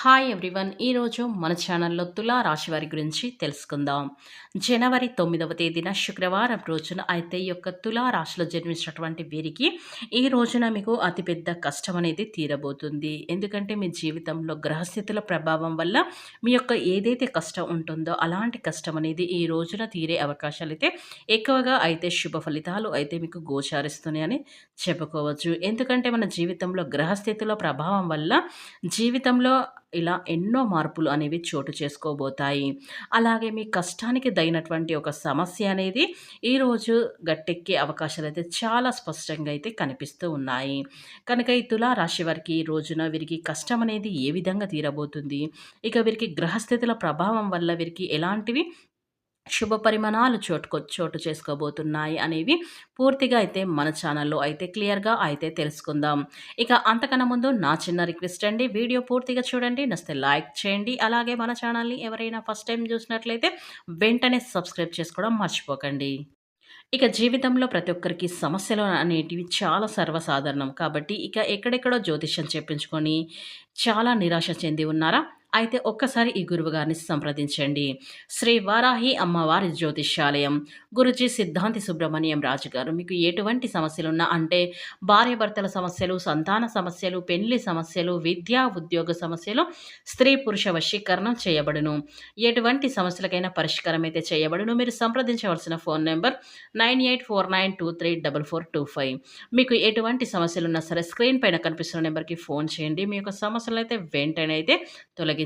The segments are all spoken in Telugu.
హాయ్ ఎవ్రీవన్ ఈరోజు మన ఛానల్లో తులా రాశి వారి గురించి తెలుసుకుందాం. జనవరి తొమ్మిదవ తేదీన శుక్రవారం రోజున అయితే ఈ యొక్క తులా రాశిలో జన్మించినటువంటి వీరికి ఈ రోజున మీకు అతిపెద్ద కష్టం అనేది తీరబోతుంది. ఎందుకంటే మీ జీవితంలో గ్రహస్థితుల ప్రభావం వల్ల మీ యొక్క ఏదైతే కష్టం ఉంటుందో అలాంటి కష్టం అనేది ఈ రోజున తీరే అవకాశాలు అయితే ఎక్కువగా అయితే శుభ ఫలితాలు అయితే మీకు గోచారిస్తున్నాయని చెప్పుకోవచ్చు. ఎందుకంటే మన జీవితంలో గ్రహస్థితుల ప్రభావం వల్ల జీవితంలో ఇలా ఎన్నో మార్పులు అనేవి చోటు చేసుకోబోతాయి. అలాగే మీ కష్టానికి దైనటువంటి ఒక సమస్య అనేది ఈరోజు గట్టెక్కే అవకాశాలు అయితే చాలా స్పష్టంగా అయితే కనిపిస్తూ ఉన్నాయి. కనుక ఈ తులారాశి వారికి ఈ రోజున వీరికి కష్టం అనేది ఏ విధంగా తీరబోతుంది? ఇక వీరికి గ్రహస్థితుల ప్రభావం వల్ల వీరికి ఎలాంటివి శుభ పరిమాణాలు చోటుకొ చోటు చేసుకోబోతున్నాయి అనేవి పూర్తిగా అయితే మన ఛానల్లో అయితే క్లియర్గా అయితే తెలుసుకుందాం. ఇక అంతకన్నా ముందు నా చిన్న రిక్వెస్ట్ అండి. వీడియో పూర్తిగా చూడండి. నస్తే లైక్ చేయండి. అలాగే మన ఛానల్ని ఎవరైనా ఫస్ట్ టైం చూసినట్లయితే వెంటనే సబ్స్క్రైబ్ చేసుకోవడం మర్చిపోకండి. ఇక జీవితంలో ప్రతి ఒక్కరికి సమస్యలు అనేటివి చాలా సర్వసాధారణం. కాబట్టి ఇక ఎక్కడెక్కడో జ్యోతిష్యం చెప్పించుకొని చాలా నిరాశ చెంది ఉన్నారా? అయితే ఒక్కసారి ఈ గురువు గారిని సంప్రదించండి. శ్రీ వారాహి అమ్మవారి జ్యోతిష్యాలయం గురుజీ సిద్ధాంతి సుబ్రహ్మణ్యం రాజు గారు మీకు ఎటువంటి సమస్యలున్నా అంటే భార్యాభర్తల సమస్యలు సంతాన సమస్యలు పెళ్ళి సమస్యలు విద్యా ఉద్యోగ సమస్యలు స్త్రీ పురుష వశీకరణం చేయబడును. ఎటువంటి సమస్యలకైనా పరిష్కారం అయితే చేయబడును. మీరు సంప్రదించవలసిన phone number nine eight four nine two three double four two five. మీకు ఎటువంటి సమస్యలు ఉన్నా సరే స్క్రీన్ పైన కనిపిస్తున్న నెంబర్కి ఫోన్ చేయండి. మీ యొక్క సమస్యలు అయితే వెంటనే అయితే తొలగి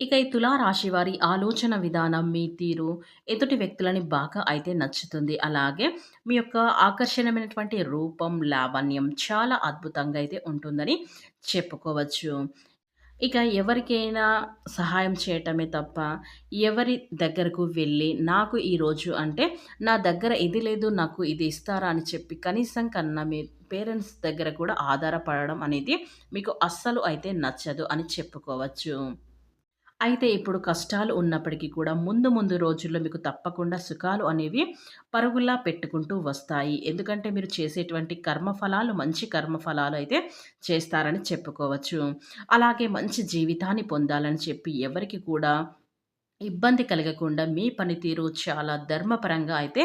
ఇక ఈ తులారాశి వారి ఆలోచన విధానం మీ తీరు ఎదుటి వ్యక్తులని బాగా అయితే నచ్చుతుంది. అలాగే మీ యొక్క ఆకర్షణమైనటువంటి రూపం లావణ్యం చాలా అద్భుతంగా అయితే ఉంటుందని చెప్పుకోవచ్చు. ఇక ఎవరికైనా సహాయం చేయటమే తప్ప ఎవరి దగ్గరకు వెళ్ళి నాకు ఈరోజు అంటే నా దగ్గర ఇది లేదు నాకు ఇది ఇస్తారా అని చెప్పి కనీసం కన్నా మీ పేరెంట్స్ దగ్గర కూడా ఆధారపడడం అనేది మీకు అస్సలు అయితే నచ్చదు అని చెప్పుకోవచ్చు. అయితే ఇప్పుడు కష్టాలు ఉన్నప్పటికీ కూడా ముందు ముందు రోజుల్లో మీకు తప్పకుండా సుఖాలు అనేవి పరుగుల్లా పెట్టుకుంటూ వస్తాయి. ఎందుకంటే మీరు చేసేటువంటి కర్మఫలాలు మంచి కర్మఫలాలు అయితే చేస్తారని చెప్పుకోవచ్చు. అలాగే మంచి జీవితాన్ని పొందాలని చెప్పి ఎవరికి కూడా ఇబ్బంది కలగకుండా మీ పనితీరు చాలా ధర్మపరంగా అయితే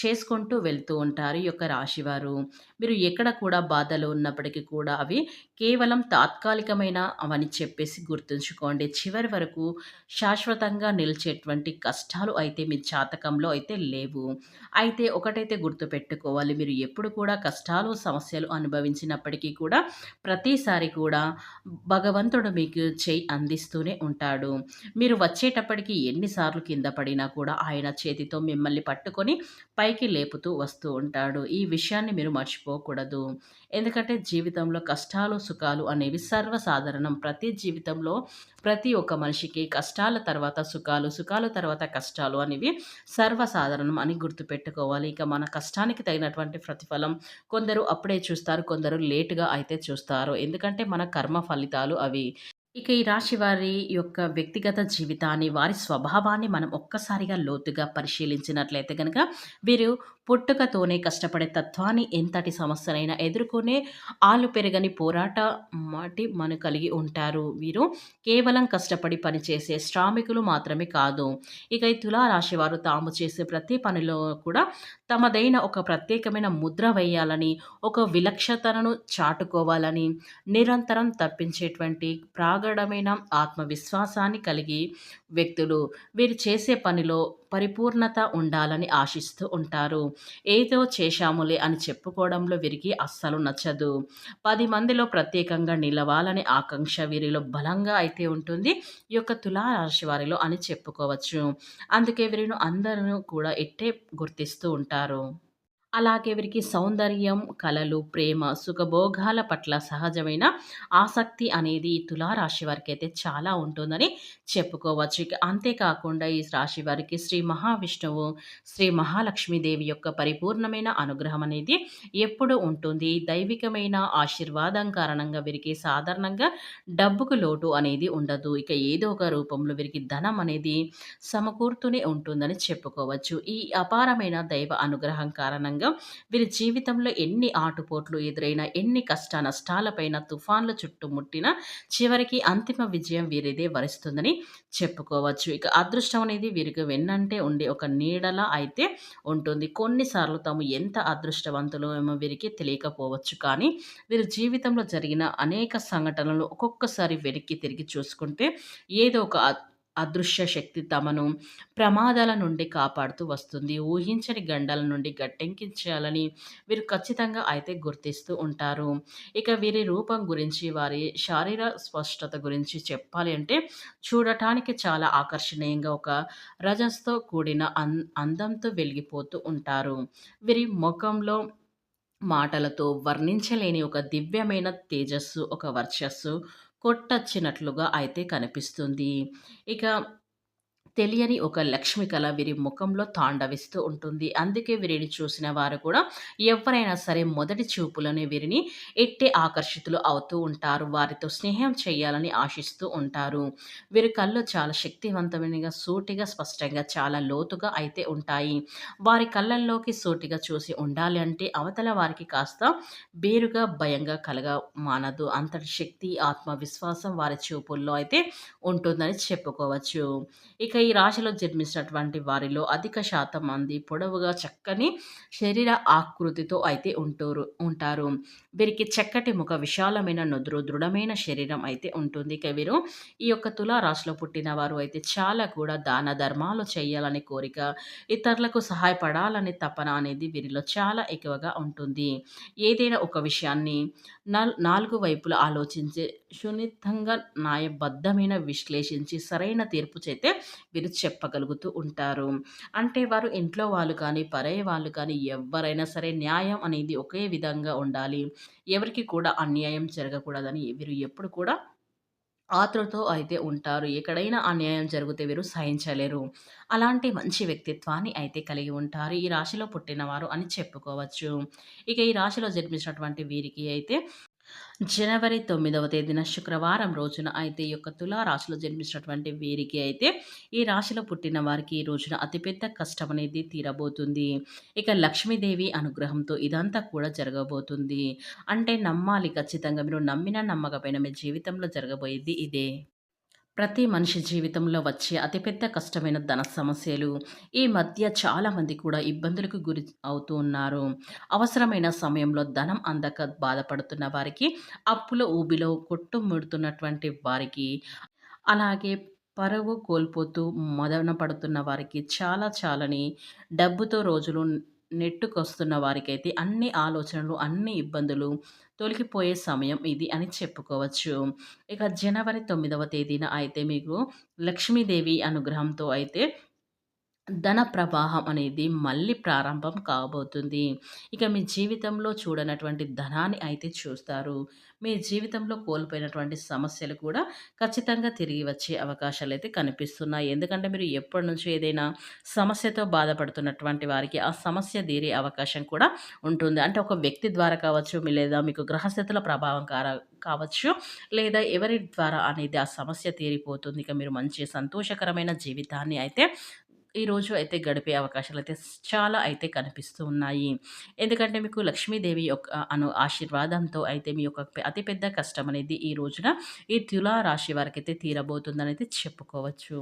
చేసుకుంటూ వెళ్తూ ఉంటారు ఈ యొక్క రాశివారు. మీరు ఎక్కడ కూడా బాధలు ఉన్నప్పటికీ కూడా అవి కేవలం తాత్కాలికమైన అవని చెప్పేసి గుర్తుంచుకోండి. చివరి వరకు శాశ్వతంగా నిలిచేటువంటి కష్టాలు అయితే మీ జాతకంలో అయితే లేవు. అయితే ఒకటైతే గుర్తుపెట్టుకోవాలి. మీరు ఎప్పుడు కూడా కష్టాలు సమస్యలు అనుభవించినప్పటికీ కూడా ప్రతిసారి కూడా భగవంతుడు మీకు చేయి అందిస్తూనే ఉంటాడు. మీరు వచ్చేటప్పటికి ఎన్నిసార్లు కింద పడినా కూడా ఆయన చేతితో మిమ్మల్ని పట్టుకొని పైకి లేపుతూ వస్తూ ఉంటాడు. ఈ విషయాన్ని మీరు మర్చిపోకూడదు. ఎందుకంటే జీవితంలో కష్టాలు సుఖాలు అనేవి సర్వసాధారణం. ప్రతి జీవితంలో ప్రతి ఒక్క మనిషికి కష్టాల తర్వాత సుఖాలు సుఖాల తర్వాత కష్టాలు అనేవి సర్వసాధారణం అని గుర్తుపెట్టుకోవాలి. ఇక మన కష్టానికి తగినటువంటి ప్రతిఫలం కొందరు అప్పుడే చూస్తారు కొందరు లేటుగా అయితే చూస్తారు. ఎందుకంటే మన కర్మ ఫలితాలు అవి. ఇక ఈ రాశి వారి యొక్క వ్యక్తిగత జీవితాన్ని వారి స్వభావాన్ని మనం ఒక్కసారిగా లోతుగా పరిశీలించినట్లయితే కనుక వీరు పుట్టుకతోనే కష్టపడే తత్వాన్ని ఎంతటి సమస్యలైనా ఎదుర్కొనే ఆలు పెరగని పోరాట మాటి మన కలిగి ఉంటారు వీరు. కేవలం కష్టపడి పనిచేసే శ్రామికులు మాత్రమే కాదు ఇక ఈ తులారాశి వారు తాము చేసే ప్రతి పనిలో కూడా తమదైన ఒక ప్రత్యేకమైన ముద్ర వేయాలని ఒక విలక్షతను చాటుకోవాలని నిరంతరం తప్పించేటువంటి ప్రాగడమైన ఆత్మవిశ్వాసాన్ని కలిగి వ్యక్తులు వీరు చేసే పనిలో పరిపూర్ణత ఉండాలని ఆశిస్తూ ఉంటారు. ఏదో చేశాములే అని చెప్పుకోవడంలో వీరికి అస్సలు నచ్చదు. పది మందిలో ప్రత్యేకంగా నిలవాలనే ఆకాంక్ష వీరిలో బలంగా అయితే ఉంటుంది. ఈ యొక్క తులారాశి వారిలో అని చెప్పుకోవచ్చు. అందుకే వీరిను అందరూ కూడా ఎట్టే గుర్తిస్తూ ఉంటారు. అలాగే వీరికి సౌందర్యం, కళలు, ప్రేమ, సుఖభోగాల పట్ల సహజమైన ఆసక్తి అనేది తులారాశి వారికి అయితే చాలా ఉంటుందని చెప్పుకోవచ్చు. అంతేకాకుండా ఈ రాశి వారికి శ్రీ మహావిష్ణువు, శ్రీ మహాలక్ష్మీదేవి యొక్క పరిపూర్ణమైన అనుగ్రహం అనేది ఎప్పుడు ఉంటుంది. దైవికమైన ఆశీర్వాదం కారణంగా వీరికి సాధారణంగా డబ్బుకు లోటు అనేది ఉండదు. ఇక ఏదో ఒక రూపంలో వీరికి ధనం అనేది సమకూరుతూనే ఉంటుందని చెప్పుకోవచ్చు. ఈ అపారమైన దైవ అనుగ్రహం కారణంగా వీరి జీవితంలో ఎన్ని ఆటుపోట్లు ఎదురైనా ఎన్ని కష్ట నష్టాలపైన తుఫాన్లు చుట్టుముట్టినా చివరికి అంతిమ విజయం వీరిదే వరిస్తుందని చెప్పుకోవచ్చు. ఇక అదృష్టం అనేది వీరికి వెన్నంటే ఉండే ఒక నీడలా అయితే ఉంటుంది. కొన్నిసార్లు తాము ఎంత అదృష్టవంతులు ఏమో వీరికి తెలియకపోవచ్చు. కానీ వీరి జీవితంలో జరిగిన అనేక సంఘటనలు ఒక్కొక్కసారి వెనక్కి తిరిగి చూసుకుంటే ఏదో ఒక అదృశ్య శక్తి తమను ప్రమాదాల నుండి కాపాడుతూ వస్తుంది. ఊహించని గండల నుండి గట్టెంకించాలని వీరు ఖచ్చితంగా అయితే గుర్తిస్తూ ఉంటారు. ఇక వీరి రూపం గురించి వారి శారీర స్పష్టత గురించి చెప్పాలి అంటే చూడటానికి చాలా ఆకర్షణీయంగా ఒక రజస్తో కూడిన అన్ అందంతో వెలిగిపోతూ ఉంటారు. వీరి ముఖంలో మాటలతో వర్ణించలేని ఒక దివ్యమైన తేజస్సు ఒక వర్చస్సు కొట్టచ్చినట్లుగా అయితే కనిపిస్తుంది. ఇక తెలియని ఒక లక్ష్మి కళ వీరి ముఖంలో తాండవిస్తూ ఉంటుంది. అందుకే వీరిని చూసిన వారు కూడా ఎవరైనా సరే మొదటి చూపులోనే వీరిని ఎట్టే ఆకర్షితులు అవుతూ ఉంటారు. వారితో స్నేహం చేయాలని ఆశిస్తూ ఉంటారు. వీరి కళ్ళు చాలా శక్తివంతమైనగా సూటిగా స్పష్టంగా చాలా లోతుగా అయితే ఉంటాయి. వారి కళ్ళల్లోకి సూటిగా చూసి ఉండాలి అంటే అవతల వారికి కాస్త బేరుగా భయంగా కలగ మానదు. అంతటి శక్తి ఆత్మవిశ్వాసం వారి చూపుల్లో అయితే ఉంటుందని చెప్పుకోవచ్చు. ఇక ఈ రాశిలో జన్మించినటువంటి వారిలో అధిక శాతం మంది పొడవుగా చక్కని శరీర ఆకృతితో అయితే ఉంటారు ఉంటారు. వీరికి చక్కటి ముఖ విశాలమైన నుదురు దృఢమైన శరీరం అయితే ఉంటుంది. ఇక వీరు ఈ యొక్క తులా రాశిలో పుట్టిన వారు అయితే చాలా కూడా దాన ధర్మాలు చేయాలని కోరిక ఇతరులకు సహాయపడాలని తపన అనేది వీరిలో చాలా ఎక్కువగా ఉంటుంది. ఏదైనా ఒక విషయాన్ని నాలుగు వైపులా ఆలోచించి సున్నితంగా న్యాయబద్ధమైన విశ్లేషించి సరైన తీర్పు చేతే వీరు చెప్పగలుగుతూ ఉంటారు. అంటే వారు ఇంట్లో వాళ్ళు కానీ పరే వాళ్ళు కానీ ఎవరైనా సరే న్యాయం అనేది ఒకే విధంగా ఉండాలి. ఎవరికి కూడా అన్యాయం జరగకూడదని వీరు ఎప్పుడు కూడా ఆతృతో అయితే ఉంటారు. ఎక్కడైనా అన్యాయం జరిగితే వీరు సహించలేరు. అలాంటి మంచి వ్యక్తిత్వాన్ని అయితే కలిగి ఉంటారు. ఈ రాశిలో పుట్టినవారు అని చెప్పుకోవచ్చు. ఇక ఈ రాశిలో జన్మించినటువంటి వీరికి అయితే జనవరి తొమ్మిదవ తేదీన శుక్రవారం రోజున అయితే ఈ యొక్క తులారాశిలో జన్మించినటువంటి వీరికి అయితే ఈ రాశిలో పుట్టిన వారికి ఈ రోజున అతిపెద్ద కష్టం అనేది తీరబోతుంది. ఇక లక్ష్మీదేవి అనుగ్రహంతో ఇదంతా కూడా జరగబోతుంది. అంటే నమ్మాలి ఖచ్చితంగా. మీరు నమ్మిన నమ్మకపోయినా మీ జీవితంలో జరగబోయేది ఇదే. ప్రతి మనిషి జీవితంలో వచ్చే అతిపెద్ద కష్టమైన ధన సమస్యలు ఈ మధ్య చాలామంది కూడా ఇబ్బందులకు గురి అవుతూ ఉన్నారు. అవసరమైన సమయంలో ధనం అందక బాధపడుతున్న వారికి అప్పుల ఊబిలో కొట్టుముడుతున్నటువంటి వారికి అలాగే పరువు కోల్పోతూ మదన పడుతున్న వారికి చాలా చాలని డబ్బుతో రోజులు నెట్టుకొస్తున్న వారికైతే అన్ని ఆలోచనలు అన్ని ఇబ్బందులు తొలగిపోయే సమయం ఇది అని చెప్పుకోవచ్చు. ఇక జనవరి తొమ్మిదవ తేదీన అయితే మీకు లక్ష్మీదేవి అనుగ్రహంతో అయితే ధన ప్రవాహం అనేది మళ్ళీ ప్రారంభం కాబోతుంది. ఇక మీ జీవితంలో చూడనటువంటి ధనాన్ని అయితే చూస్తారు. మీ జీవితంలో కోల్పోయినటువంటి సమస్యలు కూడా ఖచ్చితంగా తిరిగి వచ్చే అవకాశాలు అయితే కనిపిస్తున్నాయి. ఎందుకంటే మీరు ఎప్పటి నుంచో ఏదైనా సమస్యతో బాధపడుతున్నటువంటి వారికి ఆ సమస్య తీరే అవకాశం కూడా ఉంటుంది. అంటే ఒక వ్యక్తి ద్వారా కావచ్చు లేదా మీకు గ్రహస్థితుల ప్రభావం కావచ్చు లేదా ఎవరి ద్వారా అనేది ఆ సమస్య తీరిపోతుంది. ఇక మీరు మంచి సంతోషకరమైన జీవితాన్ని అయితే ఈరోజు అయితే గడిపే అవకాశాలు అయితే చాలా అయితే కనిపిస్తూ ఉన్నాయి. ఎందుకంటే మీకు లక్ష్మీదేవి యొక్క అను ఆశీర్వాదంతో అయితే మీ యొక్క అతిపెద్ద కష్టం అనేది ఈ రోజున ఈ తులా రాశి వారికి అయితే తీరబోతుందని అయితే చెప్పుకోవచ్చు.